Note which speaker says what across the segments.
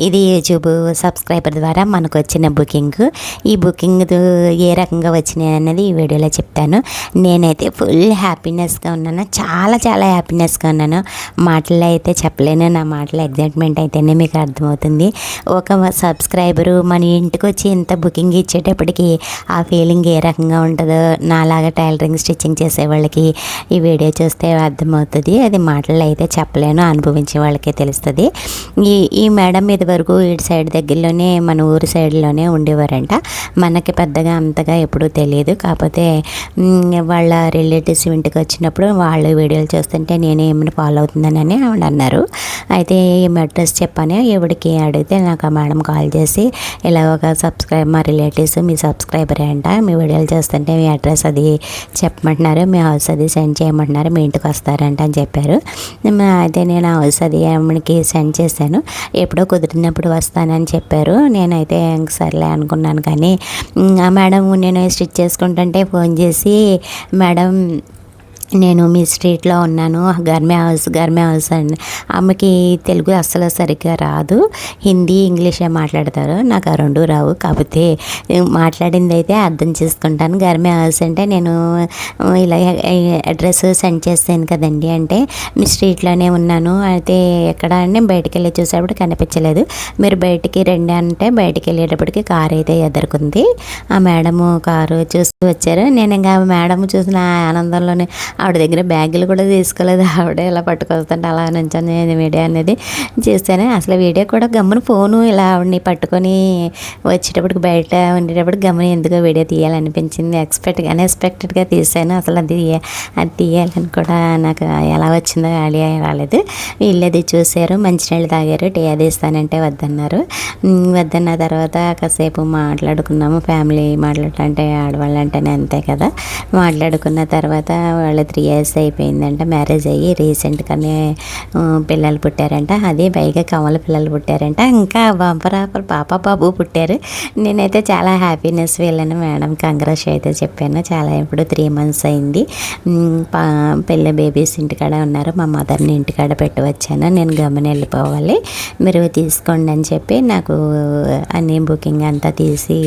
Speaker 1: ఇది YouTube subscriber ద్వారా మనకు వచ్చిన బుకింగ్. ఈ బుకింగ్ ఏ రకంగా వచ్చినాయి అన్నది ఈ వీడియోలో చెప్తాను. నేనైతే ఫుల్ హ్యాపీనెస్గా ఉన్నాను. చాలా చాలా హ్యాపీనెస్గా ఉన్నాను. మాటలు అయితే చెప్పలేను. నా మాటల ఎగ్జైట్మెంట్ అయితేనే మీకు అర్థమవుతుంది. ఒక సబ్స్క్రైబరు మన ఇంటికి వచ్చి ఇంత బుకింగ్ ఇచ్చేటప్పటికి ఆ ఫీలింగ్ ఏ రకంగా ఉంటుందో నాలాగా టైలరింగ్ స్టిచ్చింగ్ చేసే వాళ్ళకి ఈ వీడియో చూస్తే అర్థమవుతుంది. అది మాటలు అయితే చెప్పలేను. అనుభవించే వాళ్ళకే తెలుస్తుంది. ఈ ఈ మేడం ఇది వరకు ఇటు సైడ్ దగ్గరలోనే మన ఊరి సైడ్లోనే ఉండేవారంట. మనకి పెద్దగా అంతగా ఎప్పుడూ తెలియదు. కాకపోతే వాళ్ళ రిలేటివ్స్ ఇంటికి వచ్చినప్పుడు వాళ్ళు వీడియోలు చూస్తుంటే నేనే ఏమైనా ఫాలో అవుతుందని ఆవిడ అన్నారు. అయితే ఈ అడ్రస్ చెప్పాను ఎవడికి అడిగితే నాకు ఆ మేడం కాల్ చేసి ఇలా ఒక సబ్స్క్రైబ్ మా రిలేటివ్స్ మీ సబ్స్క్రైబరే అంట. మీ వీడియోలు చూస్తుంటే మీ అడ్రస్ అది చెప్పమంటున్నారు. మీ హౌస్ అది సెండ్ చేయమంటున్నారు. మీ ఇంటికి వస్తారంట అని చెప్పారు. అయితే నేను హౌస్ అది ఆమెకి సెండ్ చేశాను. ఎప్పుడో కుదిరినప్పుడు వస్తానని చెప్పారు. నేనైతే సర్లే అనుకున్నాను కానీ ఆ మేడం నేను స్టిచ్ చేసుకుంటుంటే ఫోన్ చేసి మేడం నేను మీ స్ట్రీట్లో ఉన్నాను. గర్మే హౌస్ గర్మే హౌస్ అని ఆమెకి తెలుగు అస్సలు సరిగ్గా రాదు. హిందీ ఇంగ్లీషే మాట్లాడతారు నాకు ఆ రెండు రావు. కాకపోతే మాట్లాడింది అయితే అర్థం చేసుకుంటాను. గర్మే హౌస్ అంటే నేను ఇలా అడ్రస్ సెండ్ చేస్తాను కదండి. అంటే మీ స్ట్రీట్లోనే ఉన్నాను. అయితే ఎక్కడ అంటే బయటికి వెళ్ళి చూసేటప్పుడు కనిపించలేదు. మీరు బయటికి రండి అంటే బయటికి వెళ్ళేటప్పటికి కారు అయితే ఎదుర్కొంది. ఆ మేడము కారు చూస్తూ వచ్చారు. నేను ఇంకా మేడం చూసిన ఆనందంలోనే ఆవిడ దగ్గర బ్యాగులు కూడా తీసుకోలేదు. ఆవిడ ఇలా పట్టుకొస్తుంటే అలా నుంచొని నేను వీడియో అనేది చేశాను అసలు వీడియో కూడా గమ్మున ఫోను ఇలా ఆవిడని పట్టుకొని వచ్చేటప్పటికి బయట ఉండేటప్పుడు గమ్మున ఎందుకో వీడియో తీయాలనిపించింది. ఎక్స్పెక్ట్ అన్ఎక్స్పెక్టెడ్గా తీసాను అసలు అది అది తీయాలని కూడా నాకు ఎలా వచ్చిందో ఐడియా రాలేదు. వీళ్ళు అది చూశారు మంచినీళ్ళు తాగారు టీ అది ఇస్తానంటే వద్దన్నారు. వద్దన్న తర్వాత కాసేపు మాట్లాడుకున్నాము. ఫ్యామిలీ మాట్లాడాలంటే ఆడవాళ్ళు అంటేనే అంతే కదా. మాట్లాడుకున్న తర్వాత వాళ్ళ త్రీ ఇయర్స్ అయిపోయిందంట మ్యారేజ్ అయ్యి రీసెంట్గానే పిల్లలు పుట్టారంట. అదే పైగా కమల పిల్లలు పుట్టారంట. ఇంకా బంపరాపర్ పాప బాబు పుట్టారు. నేనైతే చాలా హ్యాపీనెస్ వెళ్ళాను మేడం. కంగ్రాస్ అయితే చెప్పాను. చాలా ఇప్పుడు త్రీ మంత్స్ అయింది. పా పిల్ల బేబీస్ ఇంటికాడ ఉన్నారు. మా మదర్ని ఇంటికాడ పెట్టి వచ్చాను. నేను గమని వెళ్ళిపోవాలి. మీరు తీసుకోండి అని చెప్పి నాకు అన్ని బుకింగ్ అంతా తీసి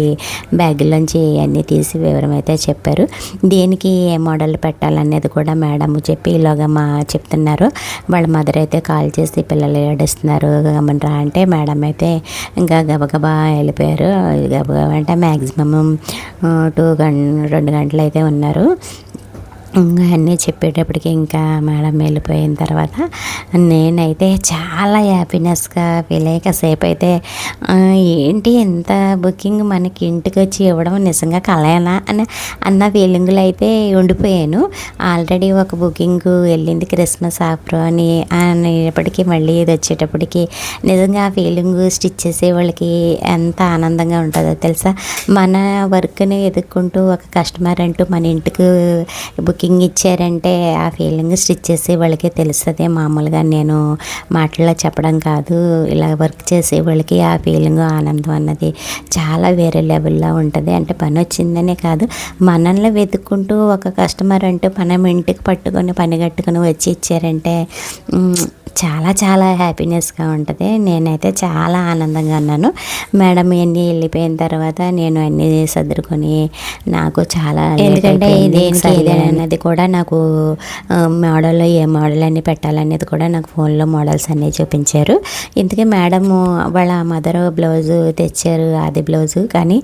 Speaker 1: బ్యాగ్లోంచి అన్నీ తీసి వివరం అయితే చెప్పారు. దేనికి ఏ మోడల్ పెట్టాలనేది కూడా మేడం చెప్పి ఇలాగా మా చెప్తున్నారు. వాళ్ళ మదర్ అయితే కాల్ చేసి పిల్లలు ఏడుస్తున్నారు. గమనరా అంటే మేడం అయితే ఇంకా గబగబా వెళ్ళిపోయారు. గబగబా అంటే మ్యాక్సిమం టూ గం రెండు గంటలు అయితే ఉన్నారు. ఇంకా అన్నీ చెప్పేటప్పటికి ఇంకా మేడం వెళ్ళిపోయిన తర్వాత నేనైతే చాలా హ్యాపీనెస్గా ఫీల్ అయ్యి కాసేపు అయితే ఏంటి ఎంత బుకింగ్ మనకి ఇంటికి వచ్చి ఇవ్వడం నిజంగా కలయనా అని అన్న ఫీలింగ్లో అయితే ఉండిపోయాను. ఆల్రెడీ ఒక బుకింగ్ వెళ్ళింది క్రిస్మస్ ఆఫర్ అని అనేటప్పటికీ మళ్ళీ ఇది వచ్చేటప్పటికి నిజంగా ఆ ఫీలింగ్ స్టిచ్ చేసే వాళ్ళకి ఎంత ఆనందంగా ఉంటుందో తెలుసా? మన వర్క్ని ఎదుర్కొంటూ ఒక కస్టమర్ అంటూ మన ఇంటికి బుకింగ్ ఇచ్చారంటే ఆ ఫీలింగ్ స్టిచ్ చేసే వాళ్ళకే తెలుస్తుంది. మామూలుగా నేను మాటల్లో చెప్పడం కాదు. ఇలా వర్క్ చేసే వాళ్ళకి ఆ ఫీలింగ్ ఆనందం అన్నది చాలా వేరే లెవెల్లో ఉంటుంది. అంటే పని వచ్చిందనే కాదు. మనల్ని వెతుక్కుంటూ ఒక కస్టమర్ అంటూ మనం ఇంటికి పట్టుకొని పని కట్టుకొని వచ్చి ఇచ్చారంటే చాలా చాలా హ్యాపీనెస్గా ఉంటుంది. నేనైతే చాలా ఆనందంగా ఉన్నాను. మేడం ఇవన్నీ వెళ్ళిపోయిన తర్వాత నేను అన్నీ సర్దుకొని నాకు చాలా ఎందుకంటే దేనికి ఏదైనా అన్నది కూడా నాకు మోడల్ ఏ మోడల్ అన్ని పెట్టాలనేది కూడా నాకు ఫోన్లో మోడల్స్ అన్నీ చూపించారు. ఇందుకే మేడం వాళ్ళ మదర్ బ్లౌజ్ తెచ్చారు ఆది బ్లౌజు కానీ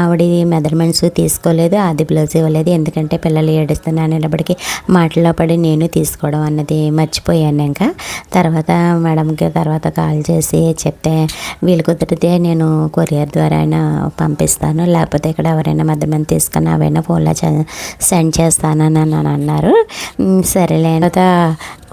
Speaker 1: ఆవిడ మెజర్మెంట్స్ తీసుకోలేదు ఆది బ్లౌజ్ ఇవ్వలేదు. ఎందుకంటే పిల్లలు ఏడుస్తున్నా అనేటప్పటికి మాటలో పడి నేను తీసుకోవడం అన్నది మర్చిపోయాను ఇంకా. తర్వాత మేడంకి తర్వాత కాల్ చేసి చెప్తే వీలు కుదిరితే నేను కొరియర్ ద్వారా అయినా పంపిస్తాను. లేకపోతే ఇక్కడ ఎవరైనా మధ్యమంది తీసుకుని అవైనా ఫోన్లో సెండ్ చేస్తానని అని అన్నారు సరేలే. తర్వాత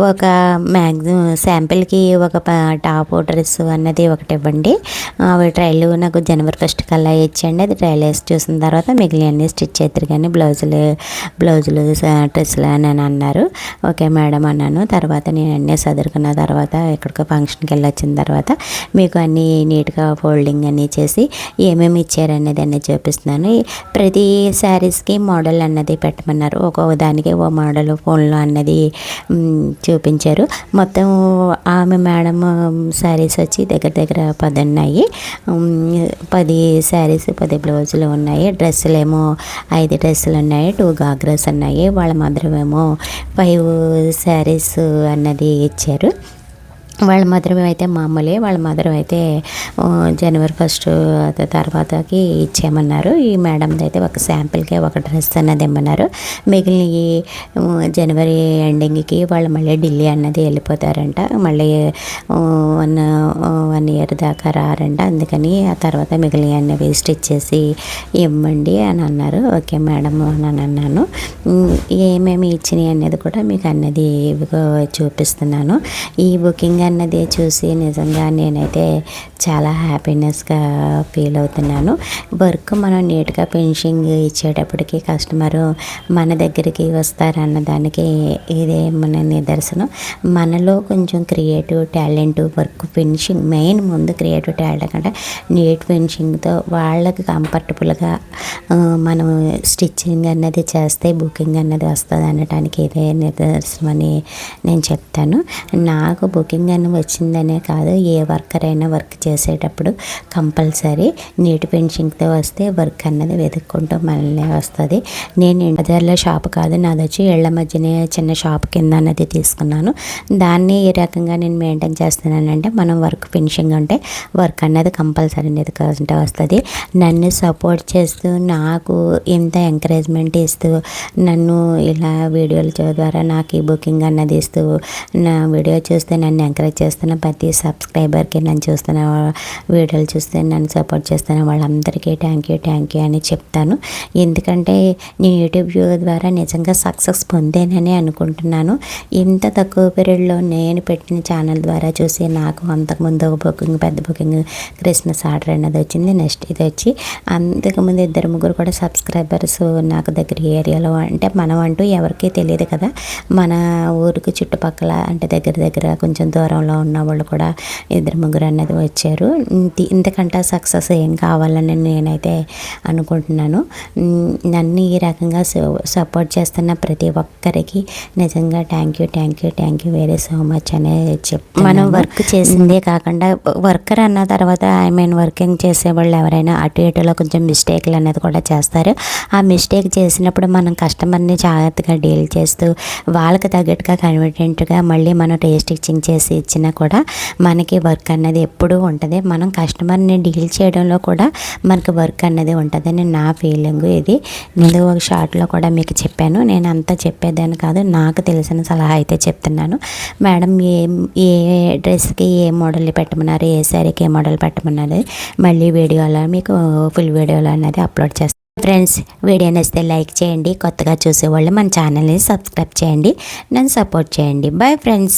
Speaker 1: ఒక మ్యాక్సిమం శాంపిల్కి ఒక టాప్ డ్రెస్ అన్నది ఒకటి ఇవ్వండి. అవి నాకు జనవరి ఫస్ట్ కల్లా ఇచ్చండి అది ట్రైల్ వేసి చూసిన తర్వాత మిగిలిన స్టిచ్ చేద్దరు కానీ బ్లౌజులు బ్లౌజులు డ్రెస్సులు అని అని అన్నారు. ఓకే మేడం అన్నాను. తర్వాత నేను అన్నీ చదువుకున్న తర్వాత ఎక్కడికో ఫంక్షన్కి వెళ్ళి వచ్చిన తర్వాత మీకు అన్నీ నీట్గా ఫోల్డింగ్ అన్నీ చేసి ఏమేమి ఇచ్చారనేది అన్నీ చూపిస్తున్నాను. ప్రతి శారీస్కి మోడల్ అన్నది పెట్టమన్నారు. ఒక్కొక్క దానికి ఓ మోడల్ ఫోన్లో అన్నది చూపించారు. మొత్తం ఆమె మేడం శారీస్ వచ్చి దగ్గర దగ్గర పది ఉన్నాయి పది శారీస్ పది బ్లౌజులు ఉన్నాయి. డ్రెస్సులు ఏమో ఐదు డ్రెస్సులు ఉన్నాయి టూ గాగ్రాస్ ఉన్నాయి. వాళ్ళ మాత్రమేమో ఫైవ్ శారీస్ అన్నది ఇచ్చారు. వాళ్ళ మధురం అయితే మామూలే వాళ్ళ మధురం అయితే జనవరి ఫస్ట్ తర్వాతకి ఇచ్చేయమన్నారు. ఈ మేడంది అయితే ఒక శాంపిల్కే ఒక డ్రెస్ అన్నది ఇమ్మన్నారు. మిగిలిన ఈ జనవరి ఎండింగ్కి వాళ్ళు మళ్ళీ ఢిల్లీ అన్నది వెళ్ళిపోతారంట. మళ్ళీ వన్ వన్ ఇయర్ దాకా రారంట. అందుకని ఆ తర్వాత మిగిలిన అన్నవి స్టిచ్ చేసి ఇవ్వండి అని అన్నారు. ఓకే మేడం అని అన్నాను. ఏమేమి ఇచ్చినాయి అనేది కూడా మీకు అన్నది చూపిస్తున్నాను. ఈ బుకింగ్ అన్నది చూసి నిజంగా నేనైతే చాలా హ్యాపీనెస్గా ఫీల్ అవుతున్నాను. వర్క్ మనం నీట్గా ఫినిషింగ్ ఇచ్చేటప్పటికి కస్టమరు మన దగ్గరికి వస్తారన్న దానికి ఇదే మన నిదర్శనం. మనలో కొంచెం creative talent work finishing main ముందు క్రియేటివ్ టాలెంట్ అంటే నీట్ ఫినిషింగ్తో వాళ్ళకి కంఫర్టబుల్గా మనం స్టిచ్చింగ్ అన్నది చేస్తే బుకింగ్ అన్నది వస్తుంది అనడానికి ఇదే నిదర్శనం అని నేను చెప్తాను. నాకు బుకింగ్ అని వచ్చిందనే కాదు ఏ వర్కర్ అయినా వర్క్ చేసేటప్పుడు కంపల్సరీ నీటి ఫినిషింగ్తో వస్తే వర్క్ అన్నది వెతుక్కుంటూ మళ్ళీ వస్తుంది. నేను బజార్లో షాప్ కాదు నాది వచ్చి ఇళ్ళ మధ్యనే చిన్న షాప్ కింద అన్నది తీసుకున్నాను. దాన్ని ఏ రకంగా నేను మెయింటైన్ చేస్తున్నానంటే మనం వర్క్ ఫినిషింగ్ ఉంటే వర్క్ అన్నది కంపల్సరీ వెతుకుంటూ వస్తుంది. నన్ను సపోర్ట్ చేస్తూ నాకు ఇంత ఎంకరేజ్మెంట్ ఇస్తూ నన్ను ఇలా వీడియోల ద్వారా నాకు ఈ బుకింగ్ అన్నది ఇస్తూ నా వీడియో చూస్తే నన్ను ఎంకరేజ్ చేస్తున్న ప్రతి సబ్స్క్రైబర్కి నన్ను చూస్తున్న వీడియోలు చూస్తే నన్ను సపోర్ట్ చేస్తున్న వాళ్ళందరికీ థ్యాంక్ యూ థ్యాంక్ యూ అని చెప్తాను. ఎందుకంటే నేను యూట్యూబ్ వ్యూ ద్వారా నిజంగా సక్సెస్ పొందానని అనుకుంటున్నాను. ఇంత తక్కువ పీరియడ్లో నేను పెట్టిన ఛానల్ ద్వారా చూసి నాకు అంతకుముందు ఒక బుకింగ్ పెద్ద బుకింగ్ క్రిస్మస్ ఆర్డర్ అనేది వచ్చింది. నెక్స్ట్ ఇది వచ్చి అంతకుముందు ఇద్దరు ముగ్గురు కూడా సబ్స్క్రైబర్స్ నాకు దగ్గర ఏరియాలో అంటే మనం అంటూ ఎవరికీ తెలియదు కదా. మన ఊరికి చుట్టుపక్కల అంటే దగ్గర దగ్గర కొంచెం దూరం దూరంలో ఉన్న వాళ్ళు కూడా ఇద్దరు ముగ్గురు అన్నది వచ్చారు. ఇంతకంటే సక్సెస్ ఏం కావాలని నేనైతే అనుకుంటున్నాను. నన్ను ఈ రకంగా సపోర్ట్ చేస్తున్న ప్రతి ఒక్కరికి నిజంగా thank you thank you thank you very so much అనే చెప్తాను మనం వర్క్ చేసిందే కాకుండా వర్కర్ అన్న తర్వాత ఐ మీన్ వర్కింగ్ చేసే వాళ్ళు ఎవరైనా అటు ఇటులో కొంచెం మిస్టేక్లు అనేది కూడా చేస్తారు. ఆ మిస్టేక్ చేసినప్పుడు మనం కస్టమర్ని జాగ్రత్తగా డీల్ చేస్తూ వాళ్ళకి తగ్గట్టుగా కన్వీనియంట్గా మళ్ళీ మనం రీస్టిచ్చింగ్ చేసి ఇచ్చినా కూడా మనకి వర్క్ అన్నది ఎప్పుడూ ఉంటుంది. మనం కస్టమర్ని డీల్ చేయడంలో కూడా మనకి వర్క్ అన్నది ఉంటుందని నా ఫీలింగ్ ఇది. నేను ఒక షార్ట్లో కూడా మీకు చెప్పాను. నేను అంతా చెప్పేదాన్ని కాదు. నాకు తెలిసిన సలహా అయితే చెప్తున్నాను. మేడం ఏ ఏ డ్రెస్కి ఏ మోడల్ పెట్టమన్నారు? ఏ శారీకి ఏ మోడల్ పెట్టమన్నారు? మళ్ళీ వీడియోలో మీకు ఫుల్ వీడియోలో అనేది అప్లోడ్ చేస్తాను ఫ్రెండ్స్ వీడియో నచ్చితే లైక్ చేయండి. కొత్తగా చూసేవాళ్ళు మన ఛానల్ని సబ్స్క్రైబ్ చేయండి. నన్ను సపోర్ట్ చేయండి. Bye friends